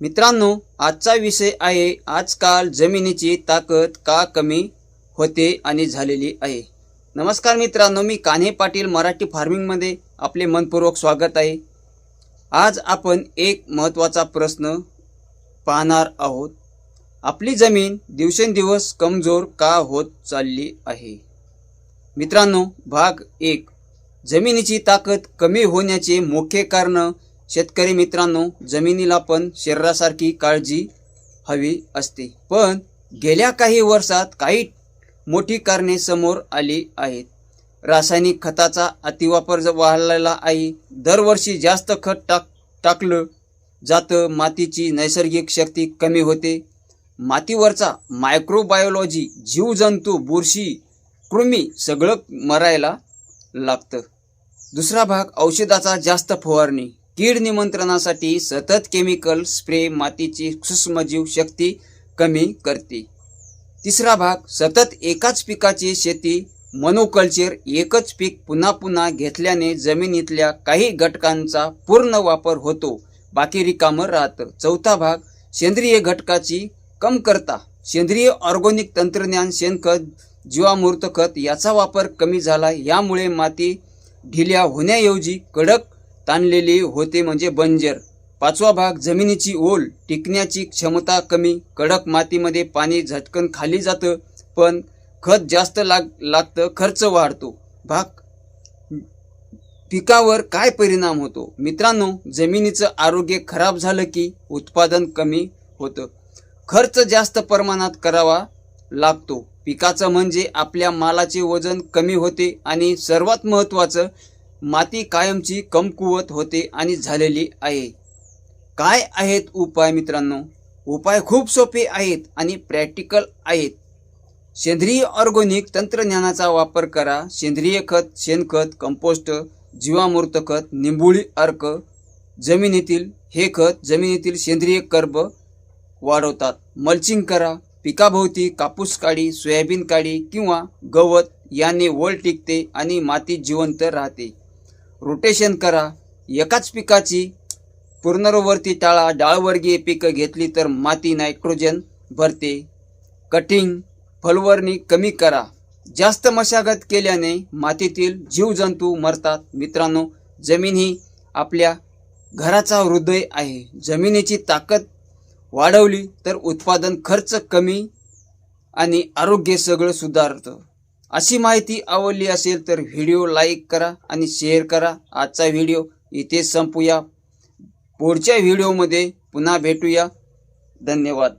मित्रांनो आजचा विषय आहे आजकाल जमिनीची ताकद का कमी होते आणि झालेली आहे? नमस्कार मित्रांनो मी कान्हे पाटील मराठी फार्मिंगमध्ये आपले मनपूर्वक स्वागत आहे. आज आपण एक महत्त्वाचा प्रश्न पाहणार आहोत. आपली जमीन दिवसेंदिवस कमजोर का होत चालली आहे? मित्रांनो भाग एक. जमिनीची ताकद कमी होण्याचे मुख्य कारण शेतकरी मित्रांनो जमिनीला पण शरीरासारखी काळजी हवी असते. पण गेल्या काही वर्षात काही मोठी कारणे समोर आली आहेत. रासायनिक खताचा अतिवापर वाढलेला आहे दरवर्षी जास्त खत टाक टाकलं जातं मातीची नैसर्गिक शक्ती कमी होते. मातीवरचा मायक्रोबायोलॉजी जीवजंतू बुरशी कृमी सगळं मरायला लागतं. दुसरा भाग औषधाचा जास्त फवारणी. कीड निमंत्रणासाठी सतत केमिकल स्प्रे मातीची सूक्ष्मजीव शक्ती कमी करते. तिसरा भाग सतत एकाच पिकाची शेती मोनोकल्चर एकच पीक पुन्हा पुन्हा घेतल्याने जमिनीतल्या काही घटकांचा पूर्ण वापर होतो. बाकी रिकामं राहतं. चौथा भाग सेंद्रिय घटकाची कमतरता. सेंद्रिय ऑर्गोनिक तंत्रज्ञान शेणखत जीवामूर्त खत याचा वापर कमी झाला. यामुळे माती ढिल्या होण्याऐवजी कडक ताणलेली होते म्हणजे बंजर. पाचवा भाग जमिनीची ओल टिकण्याची क्षमता कमी कडक मातीमध्ये पाणी झटकन खाली जातं पण खत जास्त लाग लागतं खर्च वाढतो. भाग पिकावर काय परिणाम होतो? मित्रांनो जमिनीचं आरोग्य खराब झालं की उत्पादन कमी होतं. खर्च जास्त प्रमाणात करावा लागतो. पिकाचं म्हणजे आपल्या मालाचे वजन कमी होते आणि सर्वात महत्त्वाचं माती कायमची कमकुवत होते आणि झालेली आहे. काय आहेत उपाय मित्रांनो? उपाय खूप सोपे आहेत आणि प्रॅक्टिकल आहेत. सेंद्रिय ऑर्गोनिक तंत्रज्ञानाचा वापर करा. सेंद्रिय खत शेणखत कंपोस्ट जीवामूर्त खत निंबुळी अर्क जमिनीतील हे खत जमिनीतील सेंद्रिय कर्ब वाढवतात. मल्चिंग करा. पिकाभोवती कापूस काडी सोयाबीन काढी किंवा गवत याने वल टिकते आणि माती जिवंत राहते. रोटेशन करा. एकाच पिकाची पुनरावृत्ती टाळा. डाळवर्गीय पिकं घेतली तर माती नायट्रोजन भरते. कटिंग फलवरणी कमी करा. जास्त मशागत केल्याने मातीतील जीवजंतू मरतात. मित्रांनो जमीन ही आपल्या घराचा हृदय आहे. जमिनीची ताकद वाढवली तर उत्पादन खर्च कमी आणि आरोग्य सगळं सुधारतं. अशी माहिती आवडली असेल तर व्हिडिओ लाईक करा आणि शेअर करा. आजचा व्हिडिओ इथे संपूया. पुढच्या व्हिडिओमध्ये पुन्हा भेटूया. धन्यवाद.